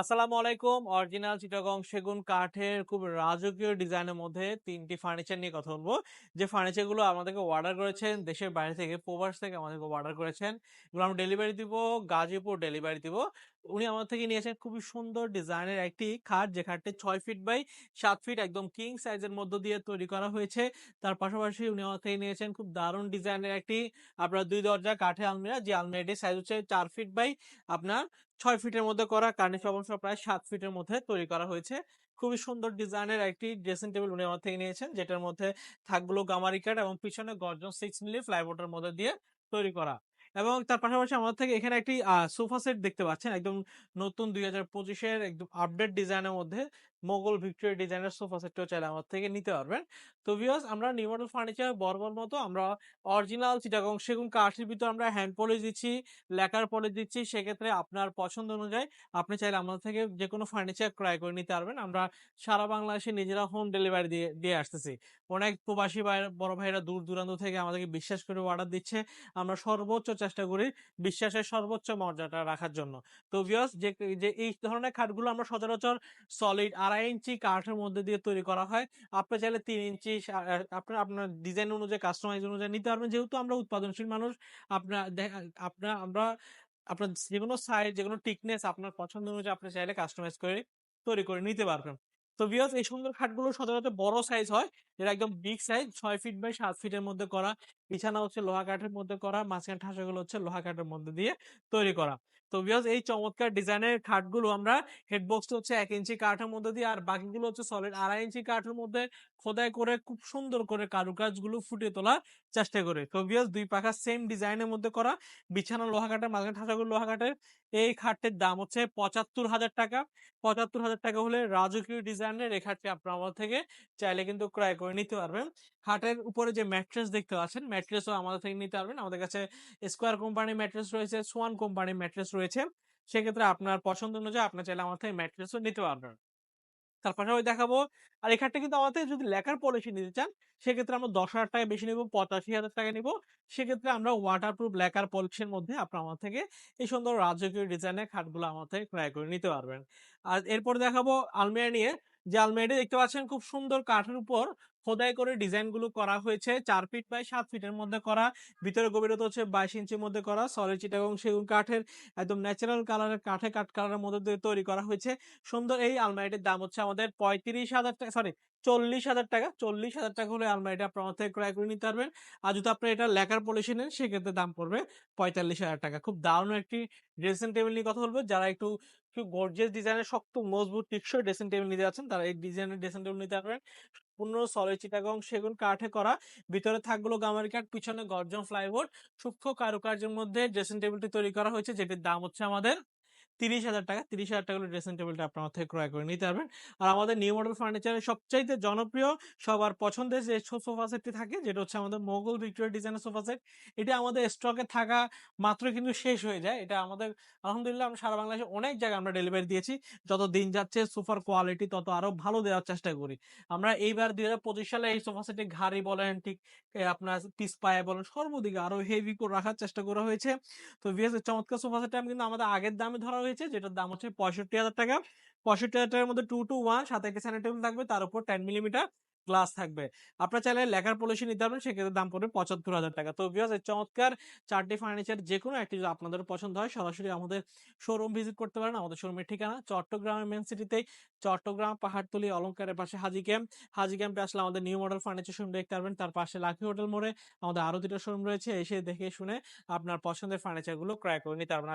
আসসালামু আলাইকুম। অরিজিনাল চিটাগং সেগুন কাঠের খুব রাজকীয় ডিজাইনের মধ্যে তিনটি ফার্নিচার নিয়ে কথা বলব। যে ফার্নিচারগুলো আমাদেরকে অর্ডার করেছেন, দেশের বাইরে থেকে, প্রবাস থেকে আমাদেরকে অর্ডার করেছেন, এগুলো আমরা ডেলিভারি দিব, গাজীপুর ডেলিভারি দিব। উনি আমার থেকে নিয়েছেন খুবই সুন্দর ডিজাইনের একটি খাট, যে খাটটি ছয় ফিট বাই সাত ফিট একদম কিং সাইজের মধ্য দিয়ে তৈরি করা হয়েছে। তার পাশাপাশি উনি আমার থেকে নিয়েছেন খুব দারুণ ডিজাইনের একটি আপনার দুই দরজা কাঠের আলমিরা, যে আলমিরাটির সাইজ হচ্ছে চার ফিট বাই আপনার ছয় ফিটের মধ্যে করা কার্নিশ অবশ্য প্রায় সাত ফিটের মধ্যে তৈরি করা হয়েছে। খুবই সুন্দর ডিজাইনের একটি ড্রেসিং টেবিল উনি আমার থেকে নিয়েছেন, যেটার মধ্যে থাকগুলো গামারি কাঠ এবং পিছনে গর্জন সিক্স মিলি ফ্লাইবোর্ডের মধ্যে দিয়ে তৈরি করা। এবং তার পাশাপাশি আমাদের থেকে এখানে একটি সোফা সেট দেখতে পাচ্ছেন। একদম নতুন দুই হাজার পঁচিশের একদম আপডেট ডিজাইনের মধ্যে। মোগল ভিক্টোরিয়া ডিজাইনের সোফা সেটটাও চাইলে আমার থেকে নিতে পারবেন। তো ভিউয়ার্স আমরা নিউ মডেল ফার্নিচার বরবর মতো আমরা অরিজিনাল চিটাগং সেগুন কাঠের ভিতর আমরা হ্যান্ড পলিশ দিচ্ছি লেকার পলিশ দিচ্ছি। সেক্ষেত্রে আপনার পছন্দ অনুযায়ী আপনি চাইলে আমাদের থেকে যে কোনো ফার্নিচার ক্রয় করে নিতে পারবেন। আমরা সারা বাংলাদেশে নিজেরা হোম ডেলিভারি দিয়ে দিয়ে আসতেছি। অনেক প্রবাসী বড় ভাইরা দূর দূরান্ত থেকে আমাদেরকে বিশ্বাস করে অর্ডার দিচ্ছে। আমরা সর্বোচ্চ চেষ্টা করি বিশ্বাসের সর্বোচ্চ মর্যাদা রাখার জন্য। তো ভিউয়ার্স যে এই ধরনের খাটগুলো আমরা সচরাচর সলিড আড়াই ইঞ্চি কাঠের মধ্যে দিয়ে তৈরি করা হয়। আপনি চাইলে তিন ইঞ্চি আপনার আপনার ডিজাইন অনুযায়ী কাস্টমাইজ অনুযায়ী নিতে পারবেন। যেহেতু আমরা উৎপাদনশীল মানুষ, আপনার আপনার, আমরা, আপনার যে কোনো সাইজ যে কোনো টিকনেস আপনার পছন্দ অনুযায়ী আপনি চাইলে কাস্টমাইজ করে, তৈরি করে নিতে পারবেন। তো ভিউয়ার্স এই সুন্দর খাটগুলো সাধারণত বড় সাইজ হয়। যেটা একদম বিগ সাইজ ছয় ফিট বাই সাত ফিটের মধ্যে করা। বিছানা হচ্ছে লোহা কাঠের মধ্যে করা, মাঝখানে ঠাসাগুলো হচ্ছে লোহা কাঠের মধ্যে দিয়ে তৈরি করা। তো ভিউয়ার্স এই চমৎকার ডিজাইনের খাটগুলো আমরা হেডবক্স হচ্ছে এক ইঞ্চি কাঠের মধ্যে দিয়ে আর বাকিগুলো হচ্ছে সলিড আড়াই ইঞ্চি কাঠের মধ্যে খোদাই করে খুব সুন্দর করে কারুকাজগুলো ফুটিয়ে তোলার চেষ্টা করে। তো ভিউয়ার্স দুই পাখা সেম ডিজাইনের মধ্যে করা। বিছানা লোহা কাঠের, মাঝখানে ঠাসাগুলো লোহা কাঠের। এই খাটটির দাম হচ্ছে পঁচাত্তর হাজার টাকা। পঁচাত্তর হাজার টাকা হলে রাজকীয় ডিজাইনের এই খাটটি আপনার থেকে চাইলে কিন্তু ক্রয় করে নিতে পারবেন। খাটের উপরে যে ম্যাট্রেস দেখতে পাচ্ছেন, ম্যাট্রেসও আমাদের থেকে নিতে পারবেন। আমাদের কাছে স্কোয়ার কোম্পানির ম্যাট্রেস রয়েছে সোয়ান কোম্পানির ম্যাট্রেস রয়েছে। সেক্ষেত্রে আপনার পছন্দ অনুযায়ী আপনার চাইলে আমার থেকে ম্যাট্রেসও নিতে পারবেন। তার পাশাপাশি দেখাবো, আর এই খাটটা কিন্তু আমাদের যদি লেখার পলিসি নিতে চান, সেক্ষেত্রে আমরা দশ হাজার টাকা বেশি নিব, পঁচাশি হাজার টাকা নিব। সেক্ষেত্রে আমরা ওয়াটারপ্রুফ লেখার পলিসির মধ্যে আপনার আমার থেকে এই সুন্দর রাজকীয় ডিজাইনের খাটগুলো আমার থেকে ক্রয় করে নিতে পারবেন। আর এরপর দেখাবো আলমিরা নিয়ে যে আলমিরাটি দেখতে পাচ্ছেন খুব সুন্দর কাঠের উপর খোদাই করে ডিজাইনগুলো করা হয়েছে। চার ফিট বাই সাত ফিটের মধ্যে করা। ভিতরে গভীরতা হচ্ছে বাইশ ইঞ্চির মধ্যে করা। সলিড চিটাগং সেগুন কাঠের একদম ন্যাচারাল কালারের কাঠে কাঠ কালারের মধ্যে দিয়ে তৈরি করা হয়েছে। সুন্দর এই আলমারিটির দাম হচ্ছে আমাদের পঁয়ত্রিশ হাজার টাকা সরি চল্লিশ হাজার টাকা। চল্লিশ হাজার টাকা হলে আলমারিটা আপনার থেকে ক্রয় করে নিতে পারবেন। আর যদি আপনি এটা লেখার পলিসি নেন, সেক্ষেত্রে দাম পড়বে পঁয়তাল্লিশ হাজার টাকা। খুব দারুণ একটি ড্রেসিং টেবিল নিয়ে কথা বলব। যারা একটু একটু গর্জিয়াস ডিজাইনের শক্ত, মজবুত টিকসই ড্রেসিং টেবিল নিতে যাচ্ছেন, তারা এই ডিজাইনের ড্রেসিং টেবিল নিতে পারবেন পূর্ণ সলিড চিটাগং সেগুন কাঠে করা, ভিতরে থাকগুলো গামারি কাঠ, পিছনে গর্জন ফ্লাইবোর্ড সূক্ষ্ম কারুকার্যের মধ্যে ড্রেসিং টেবিলটি তৈরি করা হয়েছে, যেটির দাম হচ্ছে আমাদের তিরিশ হাজার টাকা, তিরিশ হাজার টাকা ড্রেসিং টেবিলটা আপনার থেকে ক্রয় করে নিতে পারবেন। আর আমাদের নিউ মডেল ফার্নিচারের সবচাইতে জনপ্রিয়, সবার পছন্দের যে সোফা সেটটি থাকে, যেটা হচ্ছে আমাদের মোগল ভিক্টোরিয়া ডিজাইনের সোফা সেট এটা আমাদের স্টকে থাকা মাত্র কিন্তু শেষ হয়ে যায়। এটা আমাদের, আলহামদুলিল্লাহ, আমরা সারা বাংলাদেশে অনেক জায়গায় আমরা ডেলিভারি দিয়েছি। যত দিন যাচ্ছে সোফার কোয়ালিটি তত আরও ভালো দেওয়ার চেষ্টা করি। আমরা এইবার দুই হাজার পঁচিশ সালে এই সোফা সেটের ঘাড়ি বলেন, ঠিক আপনার পিস পায়ে বলেন, সর্বদিকে আরও হেভি করে রাখার চেষ্টা করা হয়েছে। তো ভিএস চমৎকার সোফা সেটটা কিন্তু আমাদের আগের দামে ধরা হয়েছে যেটার দাম হচ্ছে পঁয়ষট্টি হাজার টাকা। পঁয়ষট্টি হাজার টাকার মধ্যে টু টু ওয়ান সাথে একটা স্যানিটারি থাকবে, তার উপর টেন মিলিমিটার গ্লাস থাকবে। আপনার চাইলে লেখার পলিসি নিতে পারবেন, সেক্ষেত্রে দাম পড়বে পঁচাত্তর হাজার টাকা। তো এই চমৎকার চারটি ফার্নিচার যে কোনো একটি যদি আপনাদের পছন্দ হয়, সরাসরি আমাদের শোরুম ভিজিট করতে পারেন। আমাদের শোরুমের ঠিকানা চট্টগ্রামের মেন সিটিতেই চট্টগ্রাম পাহাড়তলি অলঙ্কারের পাশে হাজি ক্যাম্প হাজি ক্যাম্পে আসলে আমাদের নিউ মডেল ফার্নিচার শোরুম দেখতে পারবেন। তার পাশে লাকি হোটেল মোড়ে আমাদের আরও দুটো শোরুম রয়েছে, এসে দেখে শুনে আপনার পছন্দের ফার্নিচারগুলো ক্রয় করে নিতে পারবেন।